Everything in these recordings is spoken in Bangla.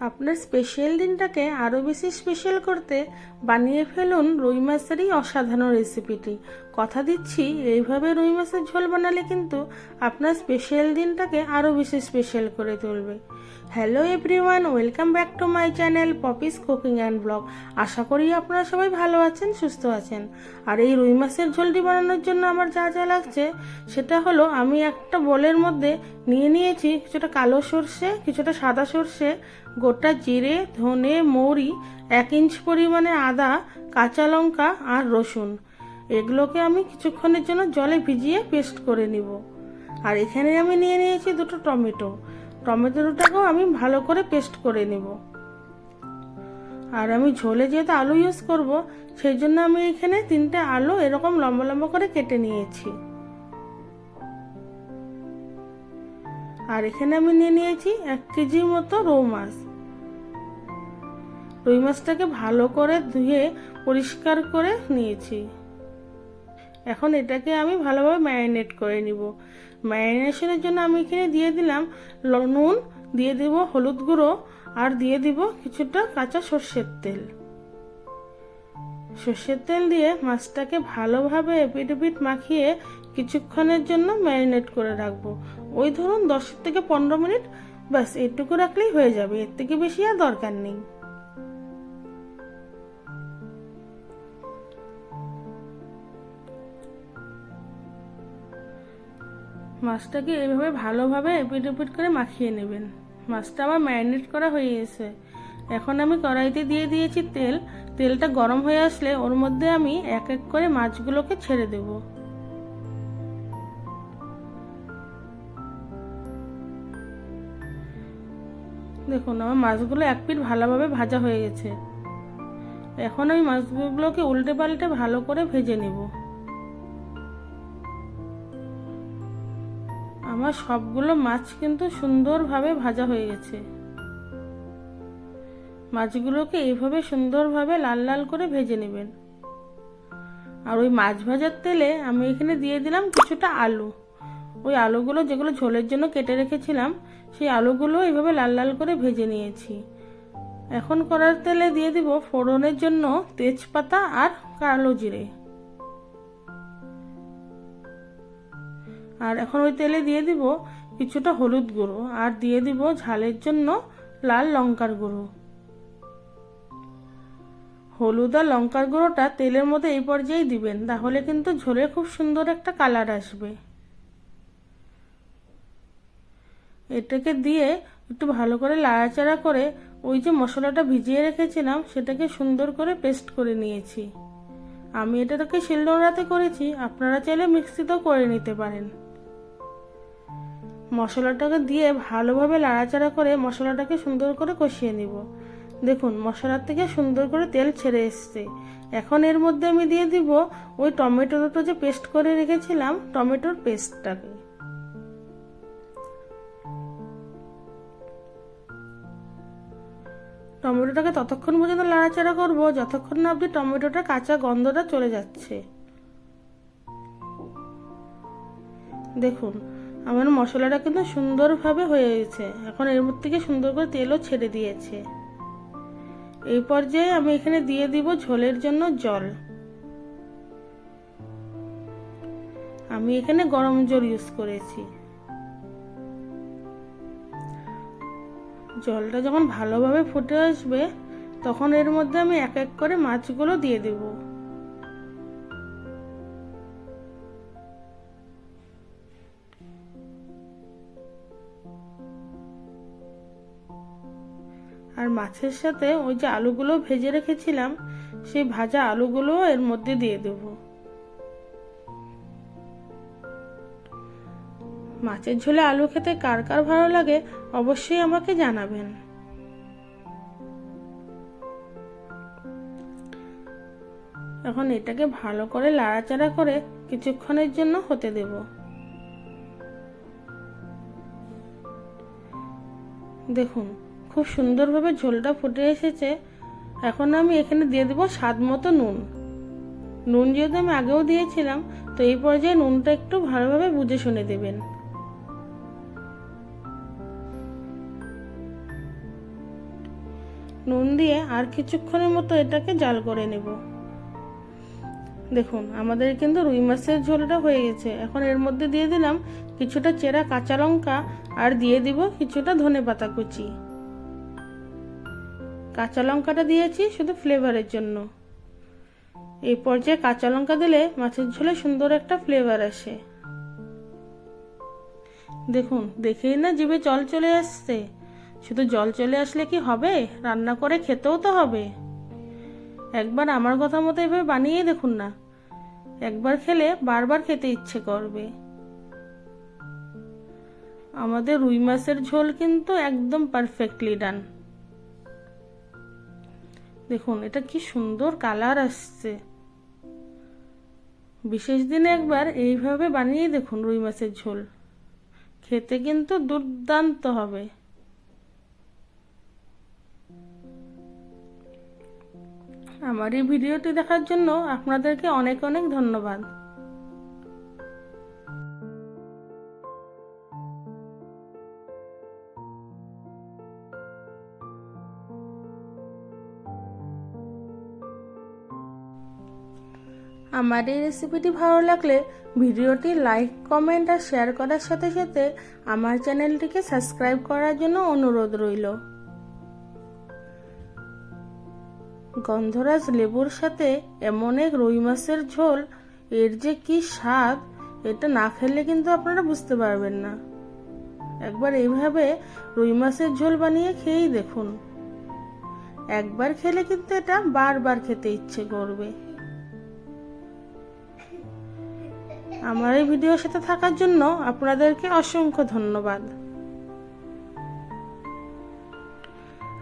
আপনার স্পেশাল দিনটাকে আরও বেশি স্পেশাল করতে বানিয়ে ফেলুন রুই মাছের এই অসাধারণ রেসিপিটি কথা দিচ্ছি, এইভাবে রুই মাছের ঝোল বানালে কিন্তু আপনার স্পেশাল দিনটাকে আরও বেশি স্পেশাল করে তুলবে। Hello everyone welcome back to my channel Popy's cooking and blog আশা করি আপনারা সবাই ভালো আছেন, সুস্থ আছেন। আর এই রুই মাছের ঝোলটি বানানোর জন্য আমার যা যা লাগছে, সেটা হলো আমি একটা বলের মধ্যে নিয়ে নিয়েছি কিছুটা কালো সর্ষে, কিছুটা সাদা সর্ষে, গোটা জিরে, ধনে, মৌরি, এক ইঞ্চ পরিমাণে আদা, কাঁচা লঙ্কা আর রসুন। এগুলোকে আমি কিছুক্ষণের জন্য জলে ভিজিয়ে পেস্ট করে নিব। আর এখানে আমি নিয়ে নিয়েছি দুটো টমেটো। টমেটো দুটাকেও আমি ভালো করে পেস্ট করে নিব। আর আমি ঝোলে যেহেতু আলু ইউজ করব, সেই জন্য আমি এখানে তিনটে আলু এরকম লম্বা লম্বা করে কেটে নিয়েছি। আর এখানে আমি নিয়ে নিয়েছি এক কেজি মতো রৌ মাছ। রুই মাছটাকে ভালো করে ধুয়ে পরিষ্কার করে নিয়েছি। এখন এটাকে আমি ভালোভাবে ম্যারিনেট করে নিব। ম্যারিনেশনের জন্য আমি এখানে দিয়ে দিলাম নুন, দিয়ে দিব হলুদ গুঁড়ো, আর দিয়ে দিব কিছুটা কাঁচা সর্ষের তেল। সর্ষের তেল দিয়ে মাছটাকে ভালোভাবে এপিট মাখিয়ে কিছুক্ষণের জন্য ম্যারিনেট করে রাখব। ওই ধরুন দশ থেকে পনেরো মিনিট, ব্যাস, এটুকু রাখলেই হয়ে যাবে। এর থেকে বেশি আর দরকার নেই। মাছটাকে এইভাবে ভালোভাবে এপিট এপিট করে মাখিয়ে নেবেন। মাছটা আমার ম্যারিনেট করা হয়ে গেছে। এখন আমি কড়াইতে দিয়ে দিয়েছি তেল। তেলটা গরম হয়ে আসলে ওর মধ্যে আমি এক এক করে মাছগুলোকে ছেড়ে দেব। দেখুন, আমার মাছগুলো এক পিঠ ভালোভাবে ভাজা হয়ে গেছে। এখন আমি মাছগুলোকে উল্টে পাল্টে ভালো করে ভেজে নেব। আমার সবগুলো মাছ কিন্তু সুন্দরভাবে ভাজা হয়ে গেছে। মাছগুলোকে এইভাবে সুন্দরভাবে লাল লাল করে ভেজে নেবেন। আর ওই মাছ ভাজার তেলে আমি এখানে দিয়ে দিলাম কিছুটা আলু। ওই আলুগুলো যেগুলো ঝোলের জন্য কেটে রেখেছিলাম, সেই আলুগুলো এইভাবে লাল লাল করে ভেজে নিয়েছি। এখন করার তেলে দিয়ে দিব ফোড়নের জন্য তেজপাতা আর কালো জিরে। আর এখন ওই তেলে দিয়ে দিব কিছুটা হলুদ গুঁড়ো আর দিয়ে দিব ঝালের জন্য লাল লঙ্কার গুঁড়ো। হলুদ আর লঙ্কার গুঁড়োটা তেলের মধ্যে এই পর্যায়েই দিবেন, তাহলে কিন্তু ঝোলে খুব সুন্দর একটা কালার আসবে। এটাকে দিয়ে একটু ভালো করে লাড়াচাড়া করে ওই যে মশলাটা ভিজিয়ে রেখেছিলাম, সেটাকে সুন্দর করে পেস্ট করে নিয়েছি। আমি এটাকে শিলনোড়াতে করেছি, আপনারা চাইলে মিক্সিতেও করে নিতে পারেন। মশলাটাকে দিয়ে ভালোভাবে লাড়াচাড়া করে মশলাটাকে সুন্দর করে কষিয়ে নিব। দেখুন, মশলার থেকে সুন্দর করে তেল ছেড়ে এসছে। এখন এর মধ্যে আমি দিয়ে দিব ওই টমেটো দুটো যে পেস্ট করে রেখেছিলাম, টমেটোর পেস্টটাকে। টমেটোটাকে ততক্ষণ পর্যন্ত লাড়াচাড়া করব, যতক্ষণ না আপনি টমেটোটা কাঁচা গন্ধটা চলে যাচ্ছে। দেখুন আমার মশলাটা কিন্তু সুন্দরভাবে হয়ে গেছে। এখন এর থেকে সুন্দর করে তেলও ছেড়ে দিয়েছে। এই পর্যায়ে আমি এখানে দিয়ে দিব ঝোলের জন্য জল। আমি এখানে গরম জল ইউজ করেছি। জলটা যখন ভালোভাবে ফুটে আসবে, তখন এর মধ্যে আমি এক এক করে মাছগুলো দিয়ে দেবো। আর মাছের সাথে ওই যে আলুগুলো ভেজে রেখেছিলাম, সেই ভাজা আলুগুলো এর মধ্যে দিয়ে দেব। মাছের ঝোলে আলু খেতে কার কার ভালো লাগে অবশ্যই আমাকে জানাবেন। এখন এটাকে ভালো করে লাড়াচাড়া করে কিছুক্ষণের জন্য হতে দেব। দেখুন খুব সুন্দরভাবে ঝোলটা ফুটে এসেছে। এখন আমি এখানে দিয়ে দেবো স্বাদ মতো নুন। নুন যেহেতু আমি আগেও দিয়েছিলাম, তো এই পর্যায়ে নুনটা একটু ভালোভাবে বুঝে শুনে দেবেন। নুন দিয়ে আর কিছুক্ষণের মতো এটাকে জাল করে নেব। দেখুন, আমাদের কিন্তু রুই মাছের ঝোলটা হয়ে গেছে। এখন এর মধ্যে দিয়ে দিলাম কিছুটা চেরা কাঁচা লঙ্কা আর দিয়ে দিব কিছুটা ধনে পাতা কুচি। কাঁচা লঙ্কাটা দিয়েছি শুধু ফ্লেভারের জন্য। এই পর্যায়ে কাঁচা লঙ্কা দিলে মাছের ঝোলে সুন্দর একটা ফ্লেভার আসে। দেখুন, দেখেই না জিভে জল চলে আসছে। শুধু জল চলে আসলে কি হবে? রান্না করে খেতেও তো হবে। একবার আমার কথা মতো এভাবে বানিয়ে দেখুন না। একবার খেলে বারবার খেতে ইচ্ছে করবে। আমাদের রুই মাছের ঝোল কিন্তু একদম পারফেক্টলি ডান দেখুন, এটা কি সুন্দর কালার আসছে। বিশেষ দিনে একবার এইভাবে বানিয়ে দেখুন রুই মাছের ঝোল। খেতে কিন্তু দুর্দান্ত হবে। আমার এই ভিডিওটি দেখার জন্য আপনাদেরকে অনেক অনেক ধন্যবাদ। আমার এই রেসিপিটি ভালো লাগলে ভিডিওটি লাইক কমেন্ট আর শেয়ার করার সাথে সাথে আমার চ্যানেলটিকে সাবস্ক্রাইব করার জন্য অনুরোধ রইল। গন্ধরাজ লেবুর সাথে এমন এক রুই মাছের ঝোল, এর যে কি স্বাদ, এটা না খেলে কিন্তু আপনারা বুঝতে পারবেন না। একবার এইভাবে রুই মাছের ঝোল বানিয়ে খেয়েই দেখুন। একবার খেলে কিন্তু এটা বারবার খেতে ইচ্ছে করবে। আমার এই ভিডিওর সাথে থাকার জন্য আপনাদেরকে অসংখ্য ধন্যবাদ।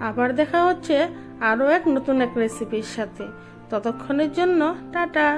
আবার দেখা হচ্ছে আরও এক নতুন এক রেসিপির সাথে। ততক্ষণের জন্য, টাটা!